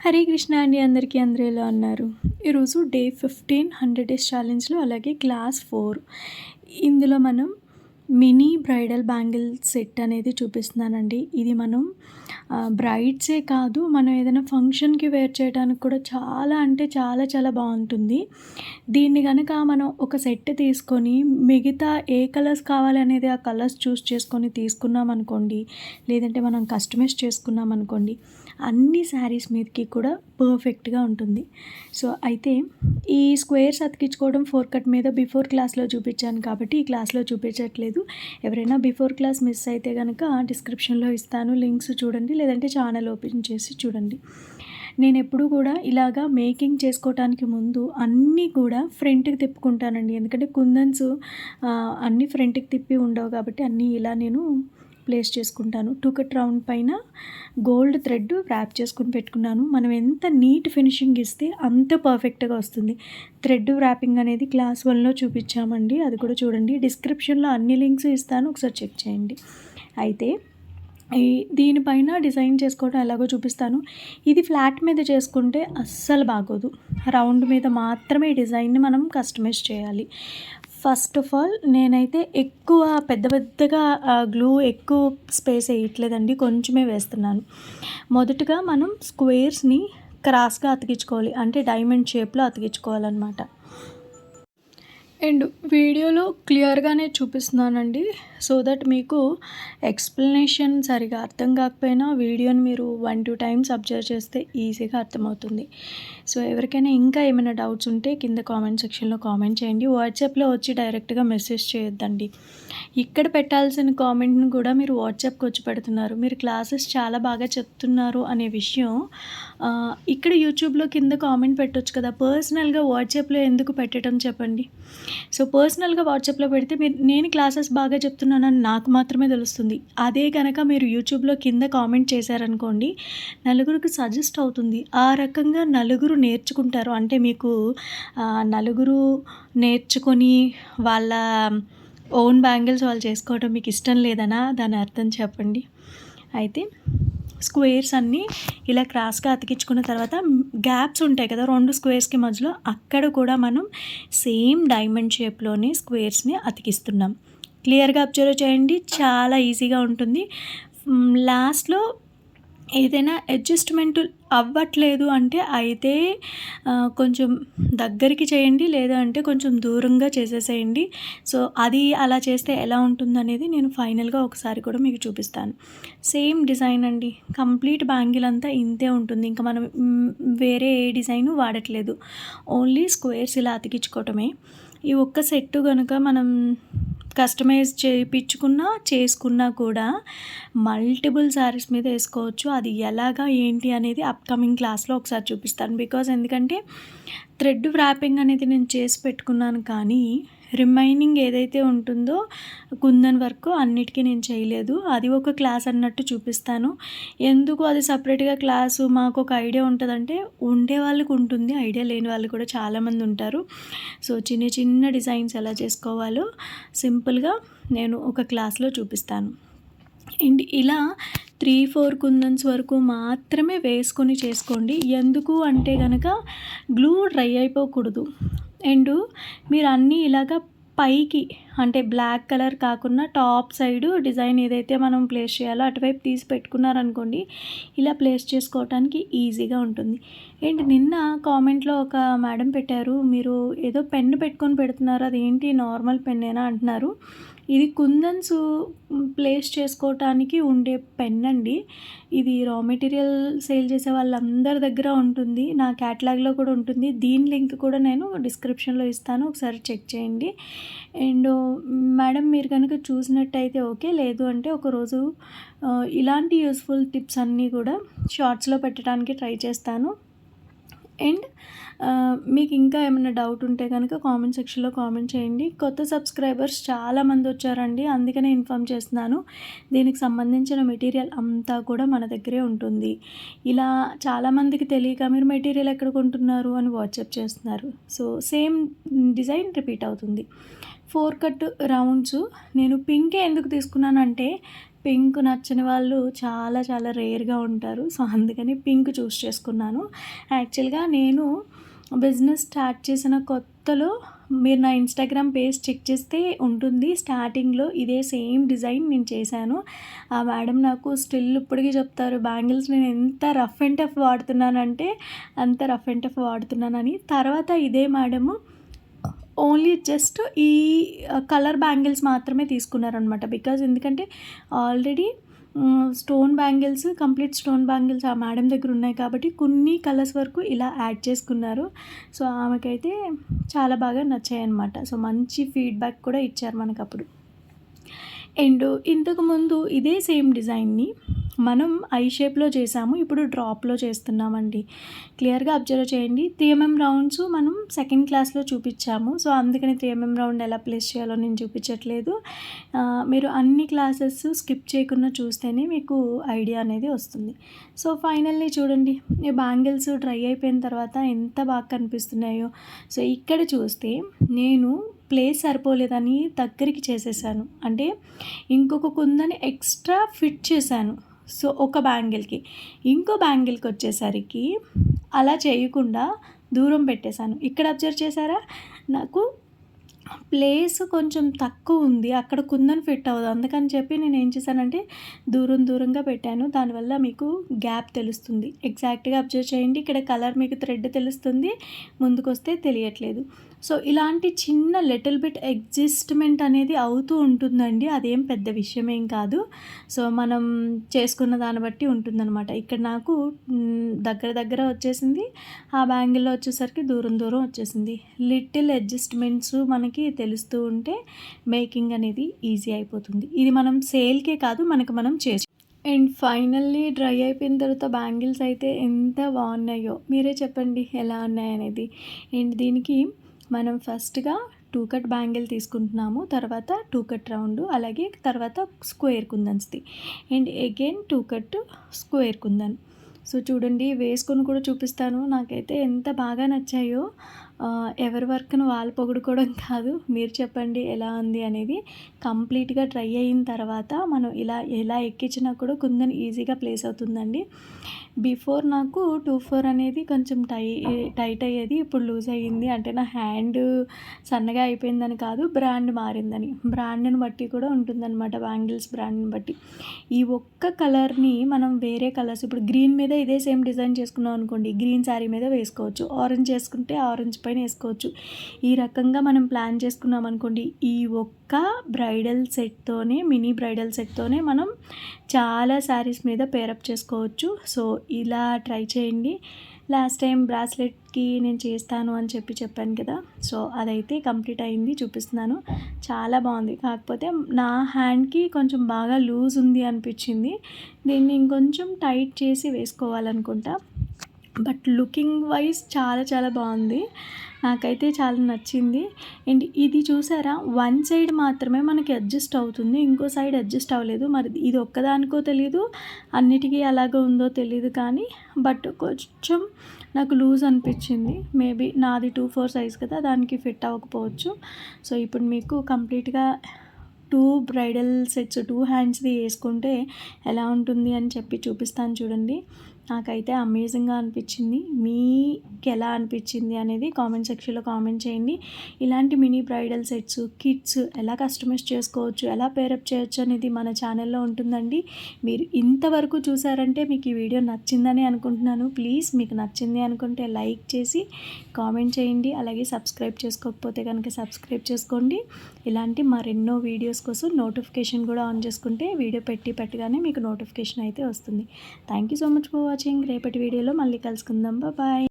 హరే కృష్ణ అండి అందరికీ అందరూ ఎలా ఉన్నారు? ఈరోజు డే ఫిఫ్టీన్ హండ్రెడ్ డేస్ ఛాలెంజ్లో అలాగే క్లాస్ ఫోర్. ఇందులో మనం మినీ బ్రైడల్ బ్యాంగిల్ సెట్ అనేది చూపిస్తున్నానండి. ఇది మనం బ్రైడ్సే కాదు మనం ఏదైనా ఫంక్షన్కి వేర్ చేయడానికి కూడా చాలా అంటే చాలా చాలా బాగుంటుంది. దీన్ని కనుక మనం ఒక సెట్ తీసుకొని మిగతా ఏ కలర్స్ కావాలనేది ఆ కలర్స్ చూస్ చేసుకొని తీసుకున్నాం అనుకోండి లేదంటే మనం కస్టమైజ్ చేసుకున్నాం అనుకోండి అన్ని శారీస్ మీదకి కూడా పర్ఫెక్ట్గా ఉంటుంది. సో అయితే ఈ స్క్వేర్స్ అతికించుకోవడం ఫోర్ కట్ మీద బిఫోర్ క్లాస్లో చూపించాను కాబట్టి ఈ క్లాస్లో చూపించట్లేదు. ఎవరైనా బిఫోర్ క్లాస్ మిస్ అయితే కనుక డిస్క్రిప్షన్లో ఇస్తాను. లింక్స్ చూడండి లేదంటే ఛానల్ ఓపెన్ చేసి చూడండి. నేను ఎప్పుడు కూడా ఇలాగా మేకింగ్ చేసుకోవటానికి ముందు అన్నీ కూడా ఫ్రంట్కి తిప్పుకుంటానండి. ఎందుకంటే కుందన్స్ అన్నీ ఫ్రంట్కి తిప్పి ఉండవు కాబట్టి అన్నీ ఇలా నేను ప్లేస్ చేసుకుంటాను. టూ కట్ రౌండ్ పైన గోల్డ్ థ్రెడ్ ర్యాప్ చేసుకుని పెట్టుకున్నాను. మనం ఎంత నీట్ ఫినిషింగ్ ఇస్తే అంత పర్ఫెక్ట్గా వస్తుంది. థ్రెడ్ ర్యాపింగ్ అనేది క్లాస్ వన్లో చూపించామండి. అది కూడా చూడండి. డిస్క్రిప్షన్లో అన్ని లింక్స్ ఇస్తాను. ఒకసారి చెక్ చేయండి. అయితే ఈ దీనిపైన డిజైన్ చేసుకోవడం ఎలాగో చూపిస్తాను. ఇది ఫ్లాట్ మీద చేసుకుంటే అస్సలు బాగోదు. రౌండ్ మీద మాత్రమే డిజైన్ని మనం కస్టమైజ్ చేయాలి. ఫస్ట్ ఆఫ్ ఆల్ నేనైతే ఎక్కువ పెద్ద పెద్దగా గ్లూ ఎక్కువ స్పేస్ వేయట్లేదండి. కొంచెమే వేస్తున్నాను. మొదటగా మనం స్క్వేర్స్ని క్రాస్గా అతికించుకోవాలి. అంటే డైమండ్ షేప్లో అతికించుకోవాలన్నమాట. అండ్ వీడియోలో క్లియర్గానే చూపిస్తున్నానండి. సో దట్ మీకు ఎక్స్ప్లెనేషన్ సరిగా అర్థం కాకపోయినా వీడియోని మీరు వన్ టూ టైమ్స్ అబ్జర్వ్ చేస్తే ఈజీగా అర్థమవుతుంది. సో ఎవరికైనా ఇంకా ఏమైనా డౌట్స్ ఉంటే కింద కామెంట్ సెక్షన్లో కామెంట్ చేయండి. వాట్సాప్లో వచ్చి డైరెక్ట్గా మెసేజ్ చేయొద్దండి. ఇక్కడ పెట్టాల్సిన కామెంట్ని కూడా మీరు వాట్సాప్కి వచ్చి పెడుతున్నారు. మీరు క్లాసెస్ చాలా బాగా చెప్తున్నారు అనే విషయం ఇక్కడ యూట్యూబ్లో కింద కామెంట్ పెట్టవచ్చు కదా. పర్సనల్గా వాట్సాప్లో ఎందుకు పెట్టడం చెప్పండి. సో పర్సనల్గా వాట్సాప్లో పెడితే మీరు నేను క్లాసెస్ బాగా చెప్తున్నాను చేస్తున్నానని నాకు మాత్రమే తెలుస్తుంది. అదే కనుక మీరు యూట్యూబ్లో కింద కామెంట్ చేశారనుకోండి నలుగురికి సజెస్ట్ అవుతుంది. ఆ రకంగా నలుగురు నేర్చుకుంటారు. అంటే మీకు నలుగురు నేర్చుకొని వాళ్ళ ఓన్ బ్యాంగిల్స్ వాళ్ళు చేసుకోవడం మీకు ఇష్టం లేదనా? దాని అర్థం చెప్పండి. అయితే స్క్వేర్స్ అన్నీ ఇలా క్రాస్గా అతికించుకున్న తర్వాత గ్యాప్స్ ఉంటాయి కదా రెండు స్క్వేర్స్కి మధ్యలో అక్కడ కూడా మనం సేమ్ డైమండ్ షేప్లోనే స్క్వేర్స్ని అతికిస్తున్నాం. క్లియర్గా అబ్జర్వ్ చేయండి. చాలా ఈజీగా ఉంటుంది. లాస్ట్లో ఏదైనా అడ్జస్ట్మెంట్ అవ్వట్లేదు అంటే అయితే కొంచెం దగ్గరికి చేయండి. లేదా అంటే కొంచెం దూరంగా చేసేసేయండి. సో అది అలా చేస్తే ఎలా ఉంటుందనేది నేను ఫైనల్గా ఒకసారి కూడా మీకు చూపిస్తాను. సేమ్ డిజైన్ అండి. కంప్లీట్ బ్యాంగిల్ అంతా ఇంతే ఉంటుంది. ఇంకా మనం వేరే ఏ డిజైను వాడట్లేదు. ఓన్లీ స్క్వేర్స్ ఇలా అతికించుకోవటమే. ఈ ఒక్క సెట్టు కనుక మనం కస్టమైజ్ చేయించుకున్నా చేసుకున్నా కూడా మల్టిపుల్ శారీస్ మీద వేసుకోవచ్చు. అది ఎలాగా ఏంటి అనేది అప్కమింగ్ క్లాస్లో ఒకసారి చూపిస్తాను. బికాజ్ ఎందుకంటే థ్రెడ్ వ్రాపింగ్ అనేది నేను చేసి పెట్టుకున్నాను కానీ రిమైనింగ్ ఏదైతే ఉంటుందో కుందన్ వర్క్ అన్నిటికీ నేను చేయలేదు. అది ఒక క్లాస్ అన్నట్టు చూపిస్తాను. ఎందుకు అది సపరేట్గా క్లాసు? మాకు ఒక ఐడియా ఉంటుందంటే ఉండే వాళ్ళకు ఉంటుంది. ఐడియా లేని వాళ్ళు కూడా చాలామంది ఉంటారు. సో చిన్న చిన్న డిజైన్స్ ఎలా చేసుకోవాలో సింపుల్గా నేను ఒక క్లాస్లో చూపిస్తాను. అండ్ ఇలా త్రీ ఫోర్ కుందన్స్ వరకు మాత్రమే వేసుకొని చేసుకోండి. ఎందుకు అంటే కనుక గ్లూ డ్రై అయిపోకూడదు. అండ్ మీరు అన్నీ ఇలాగ పైకి అంటే బ్లాక్ కలర్ కాకుండా టాప్ సైడ్ డిజైన్ ఏదైతే మనం ప్లేస్ చేయాలో అటువైపు తీసి పెట్టుకున్నారనుకోండి ఇలా ప్లేస్ చేసుకోవటానికి ఈజీగా ఉంటుంది. అండ్ నిన్న కామెంట్లో ఒక మేడం పెట్టారు మీరు ఏదో పెన్ను పెట్టుకొని పెడుతున్నారు అదేంటి నార్మల్ పెన్నేనా అంటున్నారు. ఇది కుందన్స్ ప్లేస్ చేసుకోవటానికి ఉండే పెన్ అండి. ఇది రా మెటీరియల్ సేల్ చేసే వాళ్ళందరి దగ్గర ఉంటుంది నా క్యాటలాగ్లో కూడా ఉంటుంది. దీని లింక్ కూడా నేను డిస్క్రిప్షన్లో ఇస్తాను ఒకసారి చెక్ చేయండి. అండ్ మేడం మీరు కనుక చూసినట్టయితే ఓకే లేదు అంటే ఒకరోజు ఇలాంటి యూస్ఫుల్ టిప్స్ అన్నీ కూడా షార్ట్స్లో పెట్టడానికి ట్రై చేస్తాను. అండ్ మీకు ఇంకా ఏమైనా డౌట్ ఉంటే కనుక కామెంట్ సెక్షన్లో కామెంట్ చేయండి. కొత్త సబ్స్క్రైబర్స్ చాలామంది వచ్చారండి అందుకనే ఇన్ఫామ్ చేస్తున్నాను. దీనికి సంబంధించిన మెటీరియల్ అంతా కూడా మన దగ్గరే ఉంటుంది. ఇలా చాలామందికి తెలియక మీరు మెటీరియల్ ఎక్కడ కొంటున్నారు? అని వాట్సాప్ చేస్తున్నారు. సో సేమ్ డిజైన్ రిపీట్ అవుతుంది. Four cut rounds. నేను పింకే ఎందుకు తీసుకున్నానంటే పింక్ నచ్చని వాళ్ళు చాలా చాలా రేర్గా ఉంటారు. సో అందుకని పింక్ చూస్ చేసుకున్నాను. యాక్చువల్గా నేను బిజినెస్ స్టార్ట్ చేసిన కొత్తలో మీరు నా ఇన్స్టాగ్రామ్ పేజ్ చెక్ చేస్తే ఉంటుంది. స్టార్టింగ్లో ఇదే సేమ్ డిజైన్ నేను చేశాను. ఆ మేడం నాకు స్టిల్ ఇప్పటికీ చెప్తారు బ్యాంగిల్స్ నేను ఎంత రఫ్ అండ్ టఫ్ వాడుతున్నానంటే అంత రఫ్ అండ్ టఫ్ వాడుతున్నానని. తర్వాత ఇదే మేడము ఓన్లీ జస్ట్ ఈ కలర్ బ్యాంగిల్స్ మాత్రమే తీసుకున్నారనమాట బికాజ్ ఎందుకంటే already stone bangles complete stone bangles ఆ మేడం దగ్గర ఉన్నాయి కాబట్టి కొన్ని కలర్స్ వరకు ఇలా యాడ్ చేసుకున్నారు. సో ఆమెకైతే చాలా బాగా నచ్చాయి అనమాట సో మంచి ఫీడ్బ్యాక్ కూడా ఇచ్చారు మనకు అప్పుడు అండ్ ఇంతకుముందు ఇదే సేమ్ డిజైన్ని మనం ఐ షేప్లో చేసాము ఇప్పుడు డ్రాప్లో చేస్తున్నామండి. క్లియర్గా అబ్జర్వ్ చేయండి. త్రీ ఎంఎం రౌండ్స్ మనం సెకండ్ క్లాస్లో చూపించాము. సో అందుకని త్రీ ఎంఎం రౌండ్ ఎలా ప్లేస్ చేయాలో నేను చూపించట్లేదు. మీరు అన్ని క్లాసెస్ స్కిప్ చేయకుండా చూస్తేనే మీకు ఐడియా అనేది వస్తుంది. సో ఫైనల్లీ చూడండి. ఈ బ్యాంగిల్స్ డ్రై అయిపోయిన తర్వాత ఎంత బాగా కనిపిస్తున్నాయో. సో ఇక్కడ చూస్తే నేను ప్లేస్ సరిపోలేదని దగ్గరికి చేసేసాను. అంటే ఇంకొక కుందని ఎక్స్ట్రా ఫిట్ చేశాను. సో ఒక బ్యాంగిల్కి. ఇంకో బ్యాంగిల్కి వచ్చేసరికి అలా చేయకుండా దూరం పెట్టేశాను. ఇక్కడ అబ్జర్వ్ చేశారా? నాకు ప్లేస్ కొంచెం తక్కువ ఉంది. అక్కడ కుందని ఫిట్ అవ్వదు. అందుకని చెప్పి నేను ఏం చేశానంటే దూరం దూరంగా పెట్టాను. దానివల్ల మీకు గ్యాప్ తెలుస్తుంది. ఎగ్జాక్ట్గా అబ్జర్వ్ చేయండి. ఇక్కడ కలర్ మీకు థ్రెడ్ తెలుస్తుంది. ముందుకొస్తే తెలియట్లేదు. సో ఇలాంటి చిన్న లిటిల్ బిట్ ఎగ్జిస్ట్మెంట్ అనేది అవుతూ ఉంటుందండి. అదేం పెద్ద విషయం ఏం కాదు. సో మనం చేసుకున్న దాన్ని బట్టి ఉంటుందన్నమాట. ఇక్కడ నాకు దగ్గర దగ్గర వచ్చేసింది. ఆ బ్యాంగిల్లో వచ్చేసరికి దూరం దూరం వచ్చేసింది. లిటిల్ అడ్జస్ట్మెంట్స్ మనకి తెలుస్తూ ఉంటే మేకింగ్ అనేది ఈజీ అయిపోతుంది. ఇది మనం సేల్కే కాదు మనకు మనం చేసి. అండ్ ఫైనల్లీ డ్రై అయిపోయిన తర్వాత బ్యాంగిల్స్ అయితే ఎంత బాగున్నాయో. మీరే చెప్పండి ఎలా ఉన్నాయనేది. అండ్ దీనికి మనం ఫస్ట్గా టూ కట్ బ్యాంగిల్ తీసుకుంటున్నాము తర్వాత టూ కట్ రౌండ్ అలాగే తర్వాత square కుందన్స్ది. And again two cut square kundan. So చూడండి వేసుకొని కూడా చూపిస్తాను. నాకైతే ఎంత బాగా నచ్చాయో. ఎవరి వర్క్ను వాళ్ళు పొగుడుకోవడం కాదు మీరు చెప్పండి ఎలా ఉంది అనేది కంప్లీట్గా ట్రై అయిన తర్వాత మనం ఇలా ఎలా ఎక్కించినా కూడా కుందని ఈజీగా ప్లేస్ అవుతుందండి. బిఫోర్ నాకు టూ ఫోర్ అనేది కొంచెం టై టైట్ అయ్యేది ఇప్పుడు లూజ్ అయ్యింది అంటే నా హ్యాండ్ సన్నగా అయిపోయిందని కాదు బ్రాండ్ మారిందని. బ్రాండ్ని బట్టి కూడా ఉంటుందన్నమాట బ్యాంగిల్స్ బ్రాండ్ని బట్టి. ఈ ఒక్క కలర్ని మనం వేరే కలర్స్ ఇప్పుడు గ్రీన్ మీద ఇదే సేమ్ డిజైన్ చేసుకున్నాం అనుకోండి గ్రీన్ శారీ మీద వేసుకోవచ్చు. ఆరెంజ్ చేసుకుంటే ఆరెంజ్ పైన వేసుకోవచ్చు. ఈ రకంగా మనం ప్లాన్ చేసుకున్నాం అనుకోండి ఈ ఒక్క బ్రైడల్ సెట్తోనే మినీ బ్రైడల్ సెట్తోనే మనం చాలా శారీస్ మీద పేరప్ చేసుకోవచ్చు. సో ఇలా ట్రై చేయండి. లాస్ట్ టైం బ్రాస్లెట్కి నేను చేస్తాను అని చెప్పి చెప్పాను కదా సో అదైతే కంప్లీట్ అయింది చూపిస్తున్నాను. చాలా బాగుంది. కాకపోతే నా హ్యాండ్కి కొంచెం బాగా లూజ్ ఉంది అనిపించింది. దీన్ని ఇంకొంచెం టైట్ చేసి వేసుకోవాలనుకుంటా. బట్ లుకింగ్ వైజ్ చాలా చాలా బాగుంది. నాకైతే చాలా నచ్చింది. అండ్ ఇది చూసారా? వన్ సైడ్ మాత్రమే మనకి అడ్జస్ట్ అవుతుంది. ఇంకో సైడ్ అడ్జస్ట్ అవ్వలేదు. మరి ఇది ఒక్కదానికో తెలీదు. అన్నిటికీ అలాగే ఉందో తెలియదు కానీ బట్ కొంచెం నాకు లూజ్ అనిపించింది. మేబీ నాది టూ ఫోర్ సైజ్ కదా దానికి ఫిట్ అవ్వకపోవచ్చు. సో ఇప్పుడు మీకు కంప్లీట్గా టూ బ్రైడల్ సెట్స్ టూ హ్యాండ్స్ది వేసుకుంటే ఎలా ఉంటుంది అని చెప్పి చూపిస్తాను చూడండి. నాకైతే అమేజింగ్గా అనిపించింది. మీకు ఎలా అనిపించింది అనేది కామెంట్ సెక్షన్లో కామెంట్ చేయండి. ఇలాంటి మినీ బ్రైడల్ సెట్స్ కిట్స్ ఎలా కస్టమైజ్ చేసుకోవచ్చు ఎలా పేరప్ చేయొచ్చు అనేది మన ఛానల్లో ఉంటుందండి. మీరు ఇంతవరకు చూసారంటే మీకు ఈ వీడియో నచ్చిందని అనుకుంటున్నాను. ప్లీజ్ మీకు నచ్చింది అనుకుంటే లైక్ చేసి కామెంట్ చేయండి. అలాగే సబ్స్క్రైబ్ చేసుకోకపోతే కనుక సబ్స్క్రైబ్ చేసుకోండి. ఇలాంటి మరెన్నో వీడియోస్ కోసం నోటిఫికేషన్ కూడా ఆన్ చేసుకుంటే వీడియో పెట్టి పెట్టగానే మీకు నోటిఫికేషన్ అయితే వస్తుంది. Thank you so much for watching రేపటి వీడియోలో మళ్ళీ కలుసుకుందాం. బాయ్